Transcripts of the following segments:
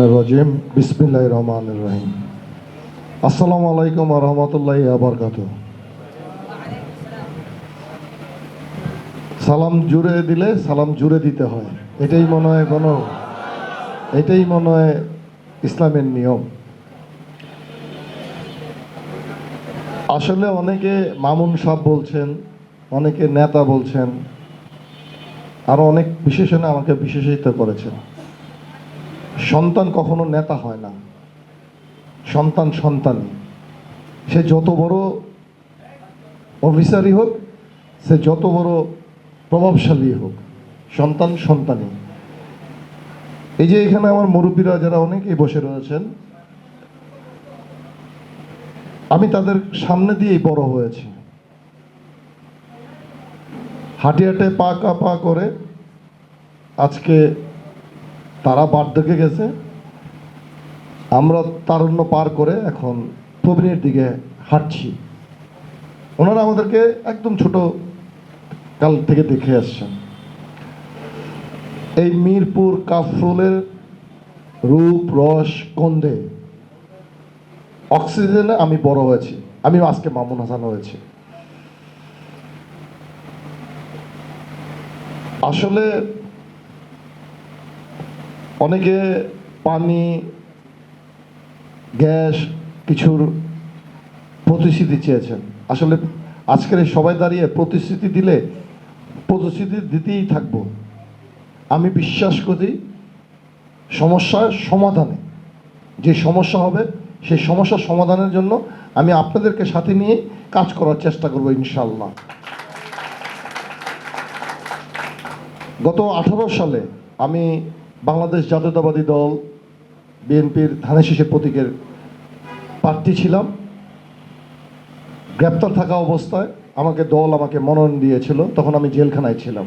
রাজিম বিসমিল্লাহ রহমান রহিম। আলাইকুম রহমতুল্লাহ আবরকাত সালাম জুড়ে দিলে সালাম জুড়ে দিতে হয়। এটাই মনে হয় কোনো, এটাই মনে হয় ইসলামের নিয়ম। আসলে অনেকে মামুন সাহ বলছেন, অনেকে নেতা বলছেন আরও অনেক বিশেষণে আমাকে বিশেষিত করেছেন। সন্তান কখনো নেতা হয় না। সন্তান সন্তান সে যত বড় অফিসারই হোক, সে যত বড় প্রভাবশালী হোক, সন্তান সন্তানই। এই যে এখানে আমার মুরব্বীরা যারা অনেকেই বসে রয়েছেন, আমি তাদের সামনে দিয়েই বড় হয়েছি। হাঁটি হাঁটে পা কা পা করে আজকে তারা বার্ধক্যে গেছে। আমরা তারুণ্য পার করে এখন প্রবীণের দিকে হাঁটছি। ওনারা আমাদেরকে একদম ছোট কাল থেকে দেখে আসছেন। এই মিরপুর কাফরুলের রূপ, রস, গন্ধে অক্সিজেনে আমি বড় হয়েছি। আমি আজকে মামুন হাসান হয়েছি। আসলে অনেকে পানি, গ্যাস কিছুর প্রতিশ্রুতি চেয়েছেন। আসলে আজকের সবাই দাঁড়িয়ে প্রতিশ্রুতি দিলে প্রতিশ্রুতি দিতেই থাকব। আমি বিশ্বাস করি সমস্যার সমাধানে, যে সমস্যা হবে সেই সমস্যার সমাধানের জন্য আমি আপনাদেরকে সাথে নিয়ে কাজ করার চেষ্টা করব ইনশাল্লাহ গত আঠারো সালে আমি বাংলাদেশ জাতীয়তাবাদী দল বিএনপির ধানের শীষের প্রতীকের প্রার্থী ছিলাম। গ্রেপ্তার থাকা অবস্থায় আমাকে দল আমাকে মনোনয়ন দিয়েছিল, তখন আমি জেলখানায় ছিলাম।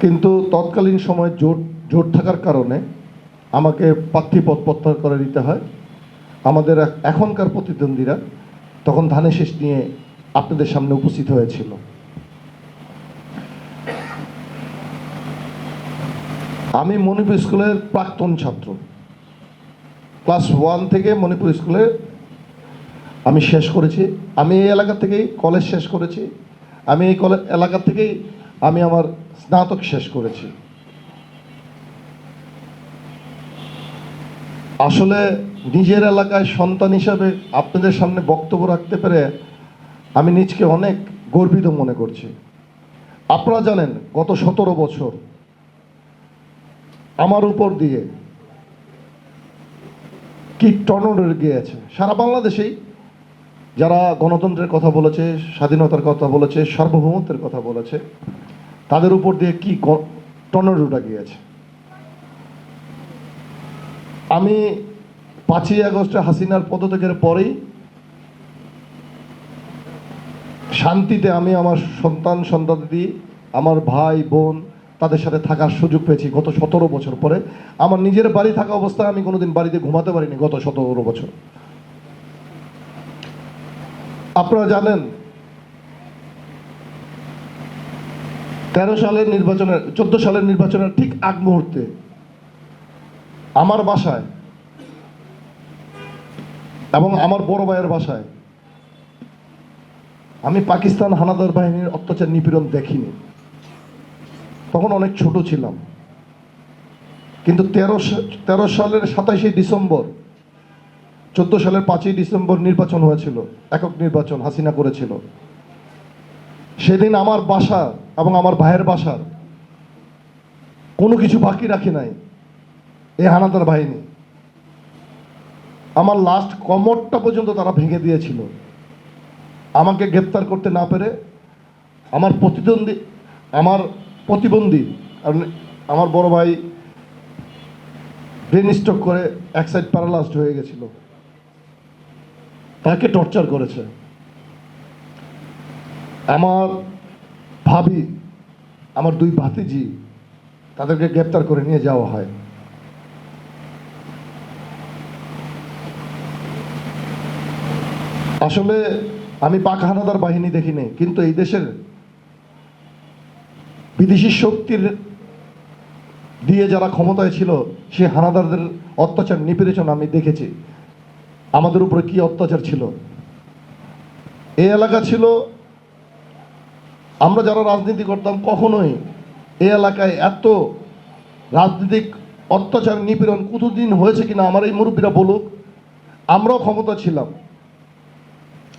কিন্তু তৎকালীন সময় জোট জোট থাকার কারণে আমাকে প্রার্থী পদ প্রত্যাহার করে দিতে হয়। আমাদের এখনকার প্রতিদ্বন্দ্বীরা তখন ধানের শেষ নিয়ে আপনাদের সামনে উপস্থিত হয়েছিল। আমি মণিপুর স্কুলের প্রাক্তন ছাত্র। ক্লাস ওয়ান থেকে মণিপুর স্কুলে আমি শেষ করেছি। আমি এই এলাকা থেকেই কলেজ শেষ করেছি। আমি এই কলেজ এলাকা থেকেই আমি আমার স্নাতক শেষ করেছি। আসলে নিজের এলাকায় সন্তান হিসাবে আপনাদের সামনে বক্তব্য রাখতে পেরে আমি নিজকে অনেক গর্বিত মনে করছি। আপনারা জানেন, গত সতেরো বছর আমার উপর দিয়ে কি টর্নেডো গিয়েছে সারা বাংলাদেশেই যারা গণতন্ত্রের কথা বলেছে, স্বাধীনতার কথা বলেছে, সার্বভৌমত্বের কথা বলেছে, তাদের উপর দিয়ে কি টর্নেডোটা গিয়েছে আমি পাঁচই আগস্টে হাসিনার পদত্যাগের পরেই শান্তিতে আমি আমার সন্তান সন্তাদি আমার ভাই, বোন তাদের সাথে থাকার সুযোগ পেয়েছি গত সতেরো বছর পরে। আমার নিজের বাড়ি থাকা অবস্থায় আমি কোনোদিন বাড়িতে ঘুমাতে পারিনি গত সতেরো বছর। আপনারা জানেন, তেরো সালের নির্বাচনের, চোদ্দ সালের নির্বাচনের ঠিক আগ মুহূর্তে আমার বাসায় এবং আমার বড় ভাইয়ের বাসায় আমি পাকিস্তান হানাদার বাহিনীর অত্যাচার নিপীড়ন দেখিনি। তখন অনেক ছোট ছিলাম। কিন্তু তেরো তেরো সালের সাতাশে ডিসেম্বর, চোদ্দ সালের পাঁচই ডিসেম্বর নির্বাচন হয়েছিল, একক নির্বাচন হাসিনা করেছিল। সেদিন আমার বাসা এবং আমার ভাইয়ের বাসার কোনো কিছু বাকি রাখি নাই এই হানাদার বাহিনী। আমার লাস্ট কমরটা পর্যন্ত তারা ভেঙে দিয়েছিল। আমাকে গ্রেপ্তার করতে না পেরে আমার প্রতিদ্বন্দ্বী, আমার প্রতিবন্ধী। কারণ আমার বড় ভাই ব্রেন স্ট্রোক করে এক সাইড প্যারালাইজড হয়ে গেছিল। তাকে টর্চার করেছে। আমার ভাবি, আমার দুই ভাতিজি তাদেরকে গ্রেপ্তার করে নিয়ে যাওয়া হয়। আসলে আমি পাক হানাদার বাহিনী দেখিনি, কিন্তু এই দেশের বিদেশি শক্তির দিয়ে যারা ক্ষমতায় ছিল সেই হানাদারদের অত্যাচার নিপীড়ন আমি দেখেছি। আমাদের উপরে কি অত্যাচার ছিল? এই এলাকা ছিল, আমরা যারা রাজনীতি করতাম, কখনোই এই এলাকায় এত রাজনৈতিক অত্যাচার নিপীড়ন কতদিন হয়েছে কিনা আমার এই মুরব্বীরা বলুক, আমরাও ক্ষমতা ছিলাম।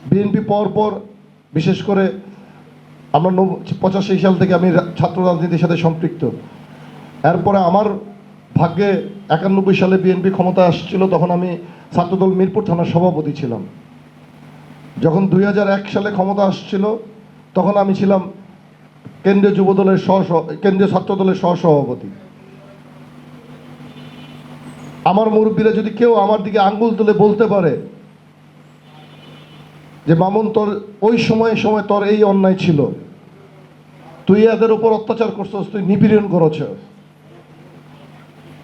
বিএনপি পর পর, বিশেষ করে আমরা পঁচাশি সাল থেকে আমি ছাত্র রাজনীতির সাথে সম্পৃক্ত। এরপরে আমার ভাগ্যে একানব্বই সালে বিএনপি ক্ষমতা আসছিল, তখন আমি ছাত্রদল মিরপুর থানার সভাপতি ছিলাম। যখন দুই হাজার এক সালে ক্ষমতা আসছিল, তখন আমি ছিলাম কেন্দ্রীয় যুব দলের সহ কেন্দ্রীয় ছাত্র দলের সহসভাপতি। আমার মুরব্বীরা যদি কেউ আমার দিকে আঙ্গুল তুলে বলতে পারে যে মামুন, তোর ওই সময়ে সময় তোর এই অন্যায় ছিল। তুই এদের উপর অত্যাচার করছস, তুই নিপীড়ন করেছ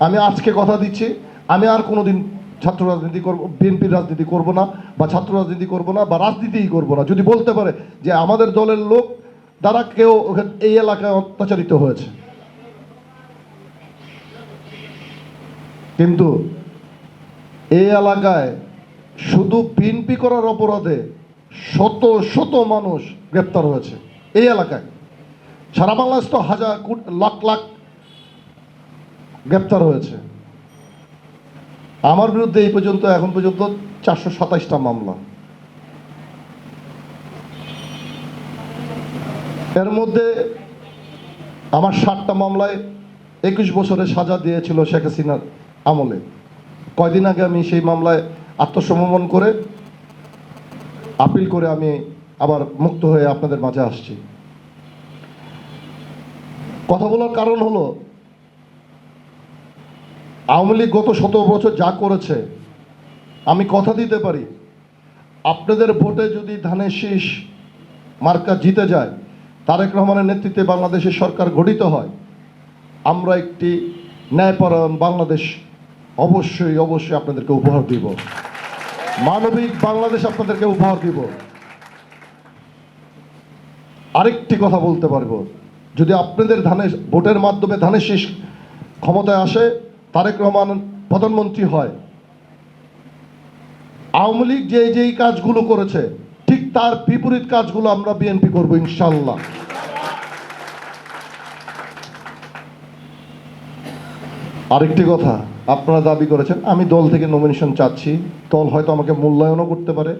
আমি আজকে কথা দিচ্ছি, আমি আর কোনোদিন ছাত্র রাজনীতি করব, বিএনপির রাজনীতি করব না, বা ছাত্র রাজনীতি করব না, বা রাজনীতিই করব না। যদি বলতে পারে যে আমাদের দলের লোক দ্বারা কেউ এই এলাকায় অত্যাচারিত হয়েছে। কিন্তু এই এলাকায় শুধু বিএনপি করার অপরাধে শত শত মানুষ গ্রেপ্তার হয়েছে এই এলাকায়। সারা বাংলাদেশ তো হাজার লাখ লাখ গ্রেপ্তার হয়েছে। আমার বিরুদ্ধে এই পর্যন্ত, এখন পর্যন্ত চারশো সাতাইশটা মামলা। এর মধ্যে আমার ষাটটা মামলায় একুশ বছরের সাজা দিয়েছিল শেখ হাসিনার আমলে। কয়দিন আগে আমি সেই মামলায় আত্মসমর্পণ করে আপিল করে আমি আবার মুক্ত হয়ে আপনাদের মাঝে আসছি। কথা বলার কারণ হলো, আওয়ামী লীগ গত সতেরো বছর যা করেছে, আমি কথা দিতে পারি। আপনাদের ভোটে যদি ধানের শীষ মার্কা জিতে যায়, তারেক রহমানের নেতৃত্বে বাংলাদেশের সরকার গঠিত হয়, আমরা একটি ন্যায়পরায়ণ বাংলাদেশ অবশ্যই অবশ্যই আপনাদেরকে উপহার দিব। মানবিক বাংলাদেশ আপনাদেরকে উপহার দিব। আরেকটি কথা বলতে পারব। যদি আপনাদের ধানের ভোটের মাধ্যমে ধানের শেষ ক্ষমতায় আসে, তারেক রহমান প্রধানমন্ত্রী হয়। আওয়ামী লীগ যে যেই কাজগুলো করেছে, ঠিক তার বিপরীত কাজগুলো আমরা বিএনপি করব ইনশাল্লাহ আরেকটি কথা আপনারা দাবি করেছেন, আমি দল থেকে নমিনেশন চাচ্ছি। দল হয়তো আমাকে মূল্যায়নও করতে পারে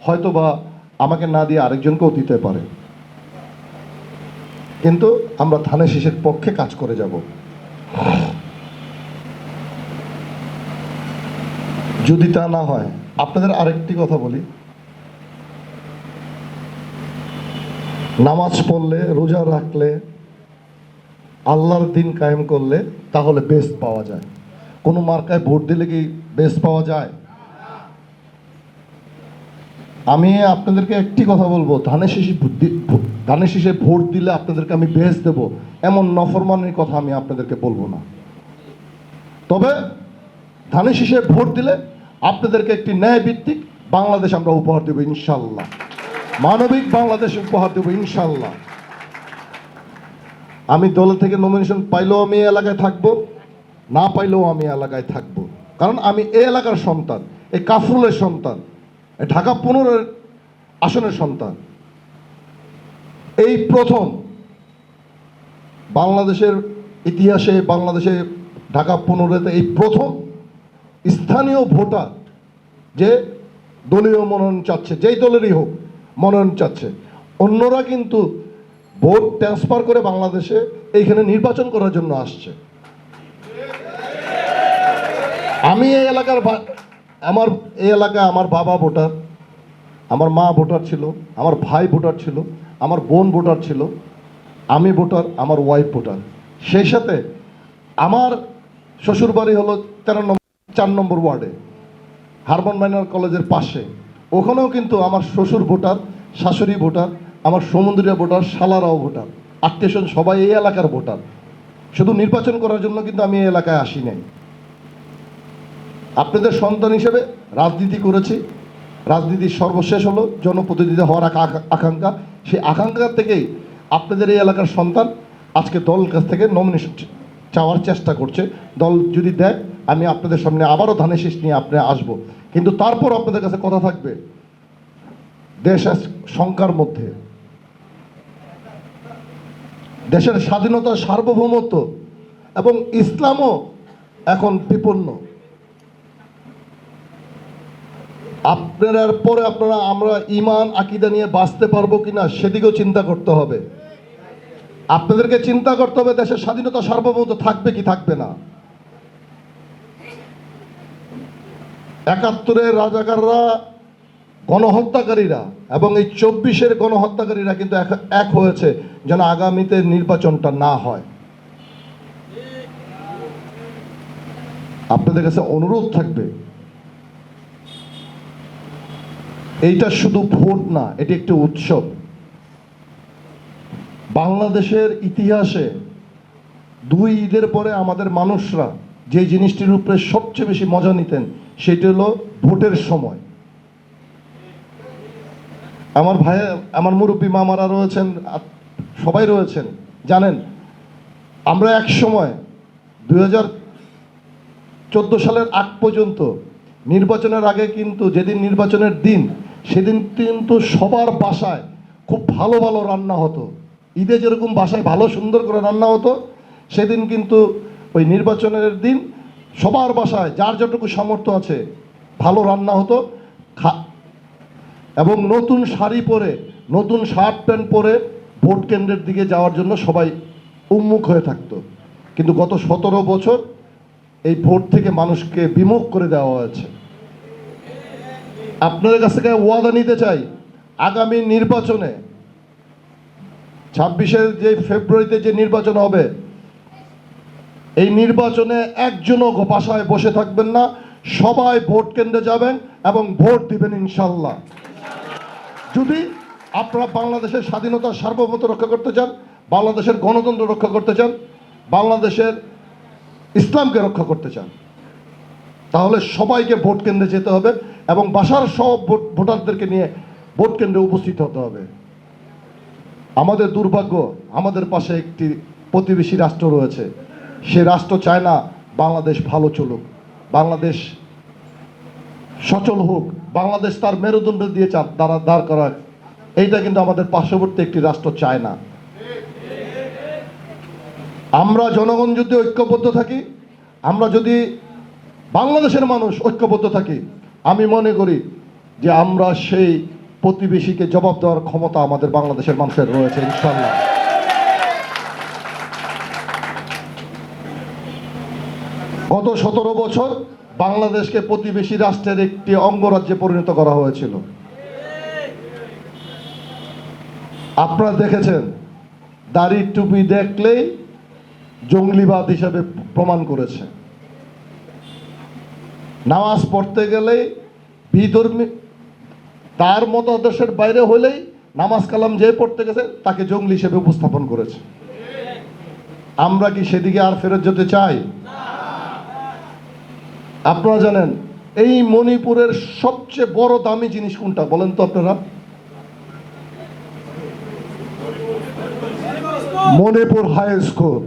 হয়তো বা আমাকে না দিয়ে আরেকজনকেও দিতে পারে। কিন্তু আমরা ধানের শীষের পক্ষে কাজ করে যাব। যদি তা না হয়, আপনাদের আরেকটি কথা বলি। নামাজ পড়লে, রোজা রাখলে, আল্লাহর দিন কায়েম করলে তাহলে বেস্ট পাওয়া যায়। কোনো মার্কায় ভোট দিলে কি বেস্ট পাওয়া যায়? আমি আপনাদেরকে একটি কথা বলব, ধানের শীষে ধানের শীষে ভোট দিলে আপনাদেরকে আমি বেস দেব, এমন নফরমানের কথা আমি আপনাদেরকে বলব না। তবে ধানের শীষে ভোট দিলে আপনাদেরকে একটি ন্যায় ভিত্তিক বাংলাদেশ আমরা উপহার দেবো ইনশাল্লাহ। মানবিক বাংলাদেশ উপহার দেবো ইনশাল্লাহ। আমি দল থেকে নমিনেশন পাইলেও আমি এলাকায় থাকব। না পাইলেও আমি এলাকায় থাকব। কারণ আমি এই এলাকার সন্তান, এই কাফরুলের সন্তান, এই ঢাকা পনেরোর আসনের সন্তান। এই প্রথম বাংলাদেশের ইতিহাসে, বাংলাদেশে ঢাকা পনেরোতে এই প্রথম স্থানীয় ভোটার যে দলীয় মনোনয়ন চাচ্ছে, যেই দলেরই হোক মনোনয়ন চাচ্ছে, অন্যরা কিন্তু ভোট ট্রান্সফার করে বাংলাদেশে এইখানে নির্বাচন করার জন্য আসছে। আমি এই এলাকার আমার এই এলাকায় আমার বাবা ভোটার, আমার মা ভোটার ছিল, আমার ভাই ভোটার ছিল, আমার বোন ভোটার ছিল, আমি ভোটার, আমার ওয়াইফ ভোটার। সেই সাথে আমার শ্বশুর বাড়ি হলো তেরো নম্বর, চার নম্বর ওয়ার্ডে, হারমন মাইনর কলেজের পাশে। ওখানেও কিন্তু আমার শ্বশুর ভোটার, শাশুড়ি ভোটার, আমার সমুদ্রীয় ভোটার, শালারাও ভোটার। আত্মীয়স্বজন সবাই এই এলাকার ভোটার। শুধু নির্বাচন করার জন্য কিন্তু আমি এই এলাকায় আসি নাই। আপনাদের সন্তান হিসেবে রাজনীতি করেছি। রাজনীতির সর্বশেষ হলো জনপ্রতিনিধি হওয়ার আকা- আকাঙ্ক্ষা। সেই আকাঙ্ক্ষা থেকেই আপনাদের এই এলাকার সন্তান আজকে দল কাছ থেকে নমিনেশন চাওয়ার চেষ্টা করছে। দল যদি দেয়, আমি আপনাদের সামনে আবারও ধানের শীষ নিয়ে আপনি আসব। কিন্তু তারপর আপনাদের কাছে কথা থাকবে, দেশ শঙ্কার মধ্যে। দেশের স্বাধীনতা সার্বভৌমত্ব এবং ইসলামও এখন বিপন্ন। আপনার পরে আপনারা আমরা ইমান আকিদা নিয়ে বাঁচতে পারব কিনা সেদিকেও চিন্তা করতে হবে। আপনাদেরকে চিন্তা করতে হবে দেশের স্বাধীনতা সার্বভৌমত্ব থাকবে কি থাকবে না। একাত্তরের রাজাকাররা, গণহত্যাকারীরা এবং এই চব্বিশের গণহত্যাকারীরা কিন্তু এক হয়েছে যেন আগামীতে নির্বাচনটা না হয়। আপনাদের কাছে অনুরোধ থাকবে এইটা শুধু ভোট না, এটি একটি উৎসব। বাংলাদেশের ইতিহাসে দুই ঈদের পরে আমাদের মানুষরা যে জিনিসটির উপরে সবচেয়ে বেশি মজা নিতেন, সেটি হলো ভোটের সময়। আমার ভাই, আমার মুরব্বী মামারা রয়েছেন সবাই রয়েছেন, জানেন, আমরা এক সময় দুই হাজার চোদ্দ সালের আগ পর্যন্ত নির্বাচনের আগে কিন্তু যেদিন নির্বাচনের দিন সেদিন কিন্তু সবার বাসায় খুব ভালো ভালো রান্না হতো। ঈদে যেরকম বাসায় ভালো সুন্দর করে রান্না হতো, সেদিন কিন্তু ওই নির্বাচনের দিন সবার বাসায় যার যতটুকু সামর্থ্য আছে ভালো রান্না হতো। খা এবং নতুন শাড়ি পরে, নতুন শার্ট প্যান্ট পরে ভোট কেন্দ্রের দিকে যাওয়ার জন্য সবাই উন্মুখ হয়ে থাকতো। কিন্তু গত সতেরো বছর এই ভোট থেকে মানুষকে বিমুখ করে দেওয়া হয়েছে। আপনাদের কাছ থেকে ওয়াদা নিতে চাই, আগামী নির্বাচনে ছাব্বিশের যে ফেব্রুয়ারিতে যে নির্বাচন হবে, এই নির্বাচনে একজনও বাসায় বসে থাকবেন না, সবাই ভোট কেন্দ্রে যাবেন এবং ভোট দিবেন ইনশাল্লাহ যদি আপনারা বাংলাদেশের স্বাধীনতা সার্বভৌমত্ব রক্ষা করতে চান, বাংলাদেশের গণতন্ত্র রক্ষা করতে চান, বাংলাদেশের ইসলামকে রক্ষা করতে চান, তাহলে সবাইকে ভোট কেন্দ্রে যেতে হবে। এবং বাসার সব ভোট ভোটারদেরকে নিয়ে ভোট কেন্দ্রে উপস্থিত হতে হবে। আমাদের দুর্ভাগ্য, আমাদের পাশে একটি প্রতিবেশী রাষ্ট্র রয়েছে। সে রাষ্ট্র চায় না বাংলাদেশ ভালো চলুক। বাংলাদেশ সচল হোক। বাংলাদেশ তার মেরুদণ্ড দিয়ে দাঁড়া দাঁড় করাক। এইটা কিন্তু আমাদের পার্শ্ববর্তী একটি রাষ্ট্র চায় না। আমরা জনগণ যদি ঐক্যবদ্ধ থাকি, আমরা যদি বাংলাদেশের মানুষ ঐক্যবদ্ধ থাকি আমি মনে করি যে আমরা সেই প্রতিবেশীকে জবাব দেওয়ার ক্ষমতা আমাদের বাংলাদেশের মানুষের রয়েছে ইনশাল্লাহ গত সতেরো বছর বাংলাদেশকে প্রতিবেশী রাষ্ট্রের একটি অঙ্গরাজ্যে পরিণত করা হয়েছিল। আপনারা দেখেছেন, দাড়ি টুপি দেখলেই জঙ্গলিবাদ হিসাবে প্রমাণ করেছে। নামাজ পড়তে গেলেই বিধর্মী তার মতাদর্শের বাইরে হলেই নামাজ কালাম যে পড়তে গেছে, তাকে জঙ্গলি হিসেবে উপস্থাপন করেছে। আমরা কি সেদিকে আর ফেরত যেতে চাই? আপনারা জানেন, এই মণিপুরের সবচেয়ে বড় দামি জিনিস কোনটা বলেন তো আপনারা? Manipur high school.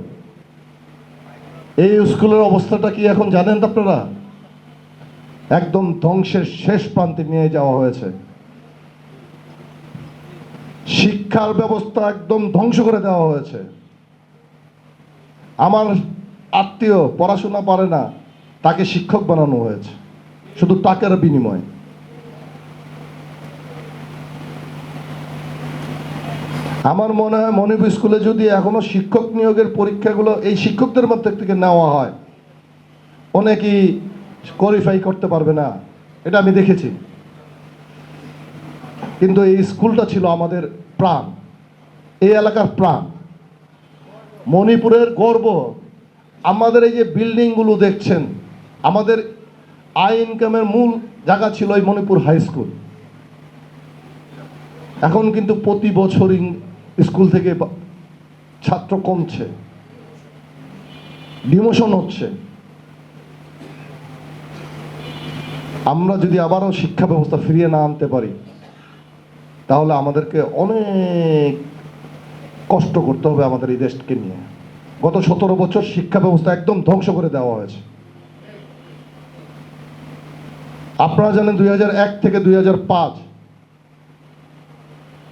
এই স্কুলের অবস্থাটা কি এখন জানেন আপনারা? একদম ধ্বংসের শেষ প্রান্তে নিয়ে যাওয়া হয়েছে। শিক্ষার ব্যবস্থা একদম ধ্বংস করে দেওয়া হয়েছে। আমার আত্মীয় পড়াশোনা পারে না, তাকে শিক্ষক বানানো হয়েছে। শুধু টাকার বিনিময়ে। আমার মনে হয় মণিপুর স্কুলে যদি এখনও শিক্ষক নিয়োগের পরীক্ষাগুলো এই শিক্ষকদের মধ্যে থেকে নেওয়া হয়, অনেকেই কোয়ালিফাই করতে পারবে না, এটা আমি দেখেছি। কিন্তু এই স্কুলটা ছিল আমাদের প্রাণ, এই এলাকার প্রাণ। মণিপুরের গর্ব, আমাদের এই যে বিল্ডিংগুলো দেখছেন, আমাদের আই ইনকামের মূল জায়গা ছিল এই মণিপুর হাই স্কুল এখন কিন্তু প্রতি বছরই স্কুল থেকে ছাত্র কমছে ডিমোশন হচ্ছে। আমরা যদি আবারও শিক্ষা ব্যবস্থা ফিরিয়ে না আনতে পারি, তাহলে আমাদেরকে অনেক কষ্ট করতে হবে আমাদের এই দেশকে নিয়ে। গত সতেরো বছর শিক্ষা ব্যবস্থা একদম ধ্বংস করে দেওয়া হয়েছে। আপনারা জানেন দুই এক থেকে দুই হাজার পাঁচ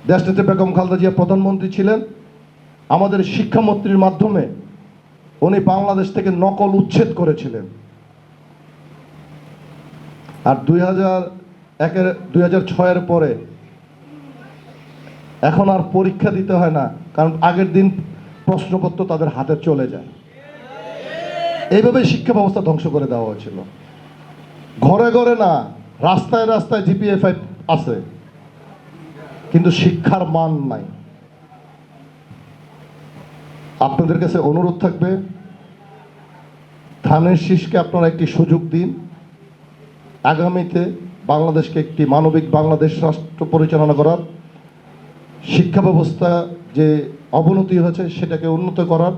দেশনেত্রী বেগম খালদা জিয়া প্রধানমন্ত্রী ছিলেন। আমাদের শিক্ষামন্ত্রীর মাধ্যমে উনি বাংলাদেশ থেকে নকল উচ্ছেদ করেছিলেন। আর দুই হাজার একের, দুই হাজার ছয়ের পরে এখন আর পরীক্ষা দিতে হয় না, কারণ আগের দিন প্রশ্নপত্র তাদের হাতে চলে যায়। এইভাবে শিক্ষা ব্যবস্থা ধ্বংস করে দেওয়া হয়েছিল। ঘরে ঘরে না, রাস্তায় রাস্তায় জিপিএফআই আছে, কিন্তু শিক্ষার মান নাই। আপনাদের কাছে অনুরোধ থাকবে, ধানের শীষকে আপনারা একটি সুযোগ দিন। আগামীতে বাংলাদেশকে একটি মানবিক বাংলাদেশ রাষ্ট্র পরিচালনা করার শিক্ষা ব্যবস্থা যে অবনতি হয়েছে সেটাকে উন্নত করার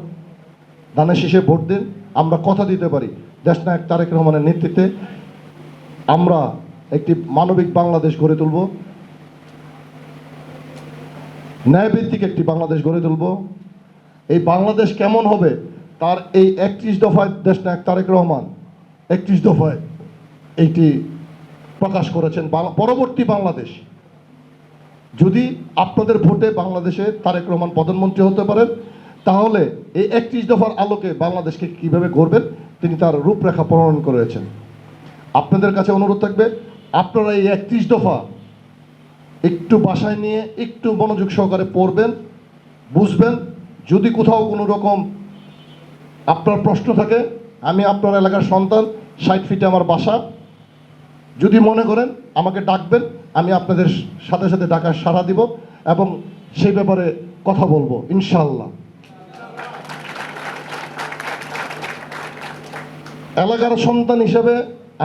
ধানের শেষে ভোট দিন। আমরা কথা দিতে পারি। দেশনায়ক তারেক রহমানের নেতৃত্বে আমরা একটি মানবিক বাংলাদেশ গড়ে তুলব। ন্যায়ভিত্তিক একটি বাংলাদেশ গড়ে তুলব। এই বাংলাদেশ কেমন হবে তার এই একত্রিশ দফায় দেশনায়ক তারেক রহমান, একত্রিশ দফায় এইটি প্রকাশ করেছেন পরবর্তী বাংলাদেশ। যদি আপনাদের ভোটে বাংলাদেশে তারেক রহমান প্রধানমন্ত্রী হতে পারেন, তাহলে এই একত্রিশ দফার আলোকে বাংলাদেশকে কীভাবে গড়বেন, তিনি তার রূপরেখা প্রণয়ন করেছেন। আপনাদের কাছে অনুরোধ থাকবে, আপনারা এই একত্রিশ দফা একটু বাসায় নিয়ে একটু মনোযোগ সহকারে পড়বেন, বুঝবেন। যদি কোথাও কোনো রকম আপনার প্রশ্ন থাকে, আমি আপনার এলাকার সন্তান, ষাট ফিটে আমার বাসা যদি মনে করেন, আমাকে ডাকবেন, আমি আপনাদের সাথে সাথে ডাকার সাড়া দিব এবং সেই ব্যাপারে কথা বলব ইনশাল্লাহ এলাকার সন্তান হিসেবে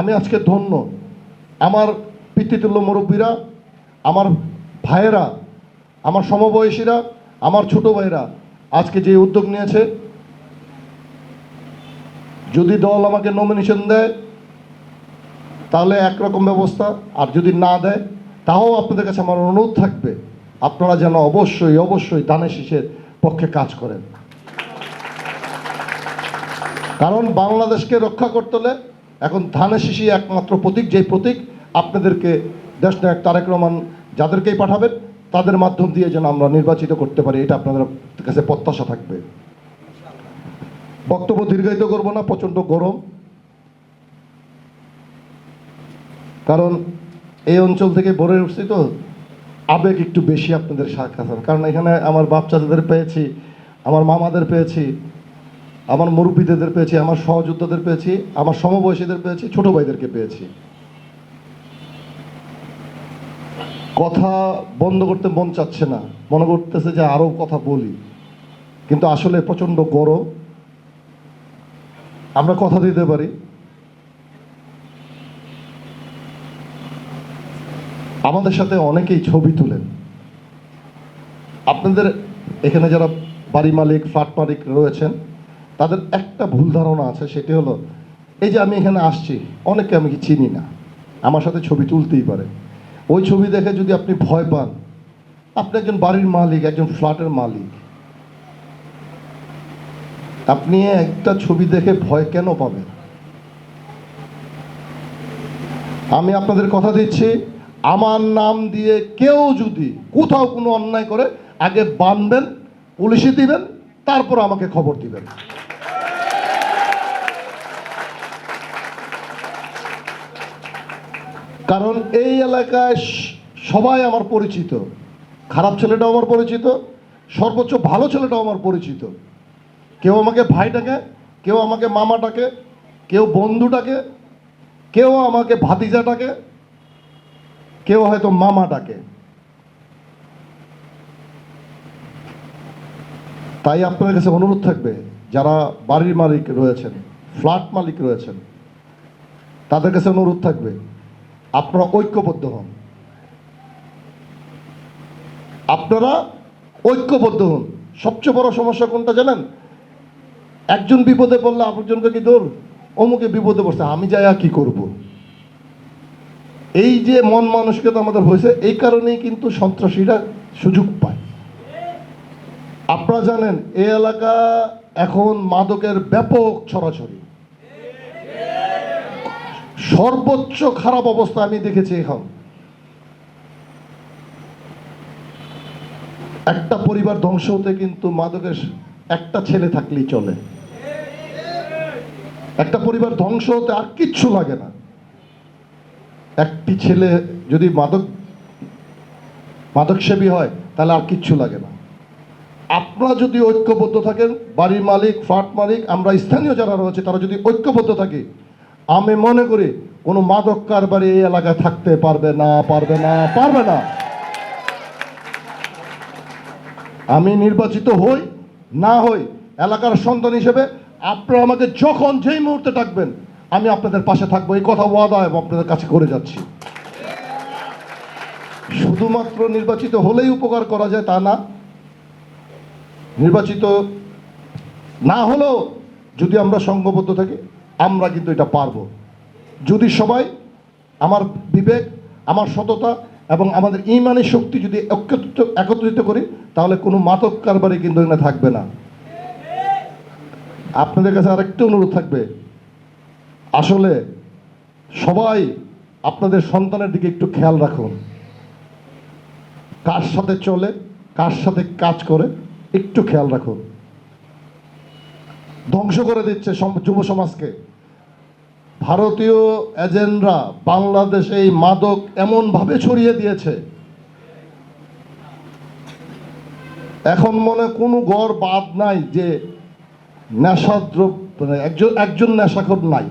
আমি আজকে ধন্য। আমার পিতৃতুল্য মুরব্বীরা, আমার ভাইয়েরা, আমার সমবয়সীরা, আমার ছোট ভাইরা আজকে যে উদ্যোগ নিয়েছে, যদি দল আমাকে নমিনেশন দেয় তাহলে একরকম ব্যবস্থা, আর যদি না দেয়, তাও আপনাদের কাছে আমার অনুরোধ থাকবে, আপনারা যেন অবশ্যই অবশ্যই দানের শীষের পক্ষে কাজ করেন। কারণ বাংলাদেশকে রক্ষা করতে হলে এখন ধানের শিশি একমাত্র প্রতীক, যেই প্রতীক আপনাদেরকে দেশনায়ক তারেক রহমান যাদেরকেই পাঠাবেন, তাদের মাধ্যম দিয়ে যেন আমরা নির্বাচিত করতে পারি, এটা আপনাদের কাছে প্রত্যাশা থাকবে। বক্তব্য দীর্ঘায়িত করব না, প্রচণ্ড গরম। কারণ এই অঞ্চল থেকে ভরে উঠছি তো, আবেগ একটু বেশি আপনাদের সাক্ষাৎ কারণ এখানে আমার বাপ চাচাদের পেয়েছি, আমার মামাদের পেয়েছি, আমার মুরব্বীদের পেয়েছি, আমার সহযোদ্ধাদের পেয়েছি, আমার সমবয়সীদের পেয়েছি, ছোট ভাইদেরকে পেয়েছি। কথা বন্ধ করতে মন চাচ্ছে না। মনে করতেছে যে আরও কথা বলি। কিন্তু আসলে প্রচণ্ড গরম। আমরা কথা দিতে পারি। আমাদের সাথে অনেকেই ছবি তুলেন। আপনাদের এখানে যারা বাড়ি মালিক, ফ্ল্যাট মালিক রয়েছেন, তাদের একটা ভুল ধারণা আছে, সেটি হলো, এই যে আমি এখানে আসছি অনেকে আমি কি চিনি না। আমার সাথে ছবি তুলতেই পারে। ওই ছবি দেখে যদি আপনি ভয় পান, আপনি একজন বাড়ির মালিক, একজন ফ্ল্যাটের মালিক। আপনি একটা ছবি দেখে ভয় কেন পাবেন? আমি আপনাদের কথা দিচ্ছি আমার নাম দিয়ে কেউ যদি কোথাও কোনো অন্যায় করে, আগে বানবেন, পুলিশে দিবেন, তারপর আমাকে খবর দিবেন। কারণ এই এলাকায় সবাই আমার পরিচিত। খারাপ ছেলেটাও আমার পরিচিত, সর্বোচ্চ ভালো ছেলেটাও আমার পরিচিত। কেউ আমাকে ভাই ডাকে, কেউ আমাকে মামা ডাকে, কেউ বন্ধু ডাকে, কেউ আমাকে ভাতিজা ডাকে কেউ হয়তো মামা ডাকে। তাই আপনাদের কাছে অনুরোধ থাকবে, যারা বাড়ির মালিক রয়েছেন, ফ্ল্যাট মালিক রয়েছেন, তাদের কাছে অনুরোধ থাকবে, আপনারা ঐক্যবদ্ধ হন। আপনারা ঐক্যবদ্ধ হন। সবচেয়ে বড় সমস্যা কোনটা জানেন? একজন বিপদে পড়লে আরেকজনকে কি দৌড়? অমুকে বিপদে পড়ছে, আমি যাই আর কি করব? এই যে মন মানসিকতা আমাদের হয়েছে, এই কারণেই কিন্তু সন্ত্রাসীরা সুযোগ পায়। আপনারা জানেন এই এলাকা এখন মাদকের ব্যাপক ছড়াছড়ি। সর্বোচ্চ খারাপ অবস্থা আমি দেখেছি এখন। একটা পরিবার ধ্বংস হতে কিন্তু মাদকের একটা ছেলে থাকলেই চলে। একটা পরিবার ধ্বংস হতে আর কিচ্ছু লাগে না। একটি ছেলে যদি মাদক, মাদকসেবী হয়, তাহলে আর কিচ্ছু লাগে না। আপনারা যদি ঐক্যবদ্ধ থাকেন, বাড়ির মালিক, ফ্ল্যাট মালিক, আমরা স্থানীয় যারা রয়েছে, তারা যদি ঐক্যবদ্ধ থাকি, আমি মনে করি কোনো মাদক কারবারি এই এলাকায় থাকতে পারবে না পারবে না পারবে না। আমি নির্বাচিত হই, না হই, এলাকার সন্তান হিসেবে আপনারা আমাকে যখন যেই মুহূর্তে ডাকবেন আমি আপনাদের পাশে থাকব, এই কথা ওয়াদা এবং আপনাদের কাছে করে যাচ্ছি। শুধুমাত্র নির্বাচিত হলেই উপকার করা যায় তা না, নির্বাচিত না হলেও যদি আমরা সংঘবদ্ধ থাকি, আমরা কিন্তু এটা পারব। যদি সবাই আমার বিবেক, আমার সততা এবং আমাদের ইমানের শক্তি যদি একত্রিত একত্রিত করি, তাহলে কোনো মাদক কারবারই কিন্তু এখানে থাকবে না। আপনাদের কাছে আরেকটা অনুরোধ থাকবে আসলে সবাই আপনাদের সন্তানের দিকে একটু খেয়াল রাখুন। কার সাথে চলে, কার সাথে কাজ করে, একটু খেয়াল রাখুন। ধ্বংস করে দিচ্ছে যুব সমাজকে। ভারতীয় এজেন্টরা বাংলাদেশে এই মাদক এমনভাবে ছড়িয়ে দিয়েছে। এখন মনে কোনো গড় বাদ নাই যে নেশাদ্রব্য মানে একজন একজন নেশাখোর নাই।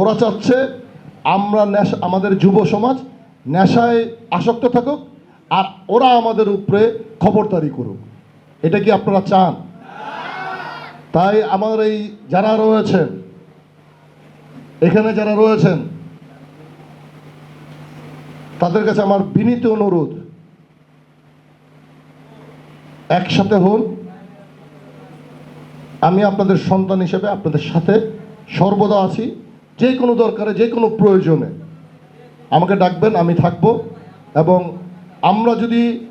ওরা চাচ্ছে আমরা নেশা, আমাদের যুব সমাজ নেশায় আসক্ত থাকুক আর ওরা আমাদের উপরে খবরদারি করুক। এটা কি আপনারা চান? তাই আমার এই যারা রয়েছেন, এখানে যারা রয়েছেন, তাদের কাছে আমার বিনীত অনুরোধ, একসাথে হন। আমি আপনাদের সন্তান হিসেবে আপনাদের সাথে সর্বদা আছি। যে কোনো দরকারে, যে কোনো প্রয়োজনে। আমাকে ডাকবেন, আমি থাকব। এবং আমরা যদি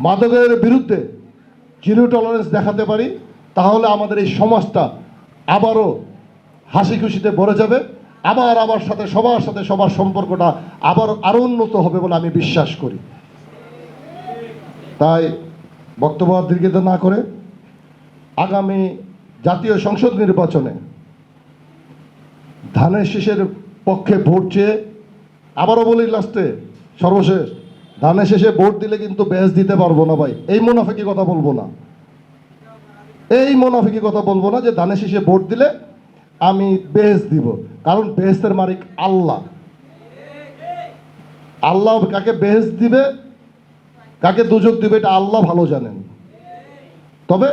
মাদকের বিরুদ্ধে জিরো টলারেন্স দেখাতে পারি, তাহলে আমাদের এই সমাজটা আবারও হাসি খুশিতে ভরে যাবে। আবার আমার সাথে, সবার সাথে, সবার সম্পর্কটা আবার আরও উন্নত হবে বলে আমি বিশ্বাস করি। তাই বক্তব্য দীর্ঘিত না করে আগামী জাতীয় সংসদ নির্বাচনে ধানের শীষের পক্ষে ভোট চেয়ে আবারও বলি লাস্টে, সর্বশেষ, ধানের শেষে ভোট দিলে কিন্তু ব্যাস দিতে পারব না ভাই। এই মুনাফিকি কথা বলব না। এই মুনাফিকি কথা বলব না যে ধানের শীষে ভোট দিলে আমি বেহেস দিব। কারণ বেহেস্তের মালিক আল্লাহ। আল্লাহ কাকে বেহেস দিবে, কাকে দুযোগ দিবে, এটা আল্লাহ ভালো জানেন। তবে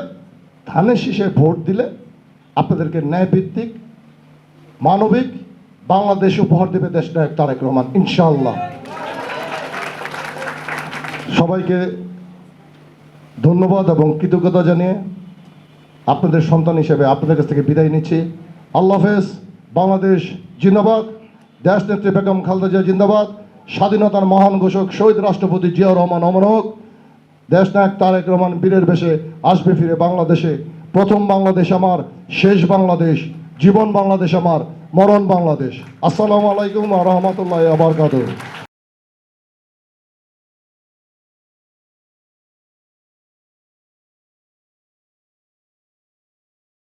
ধানের শীষে ভোট দিলে আপনাদেরকে ন্যায়ভিত্তিক মানবিক বাংলাদেশ উপহার দেবে দেশ নায়ক তারেক রহমান ইনশাল্লাহ সবাইকে ধন্যবাদ এবং কৃতজ্ঞতা জানিয়ে আপনাদের সন্তান হিসেবে আপনাদের কাছ থেকে বিদায় নিচ্ছি। আল্লাহ হাফেজ, বাংলাদেশ জিন্দাবাদ। দেশ নেত্রী বেগম খালেদা জিয়া জিন্দাবাদ। স্বাধীনতার মহান ঘোষক শহীদ রাষ্ট্রপতি জিয়াউর রহমান অমর হোক। দেশ নায়ক তারেক রহমান বীরের বেশে আসবে ফিরে বাংলাদেশে। প্রথম বাংলাদেশ আমার, শেষ বাংলাদেশ। জীবন বাংলাদেশ আমার মরণ বাংলাদেশ। আসসালামু আলাইকুম রহমতুল্লাহ আবরকাত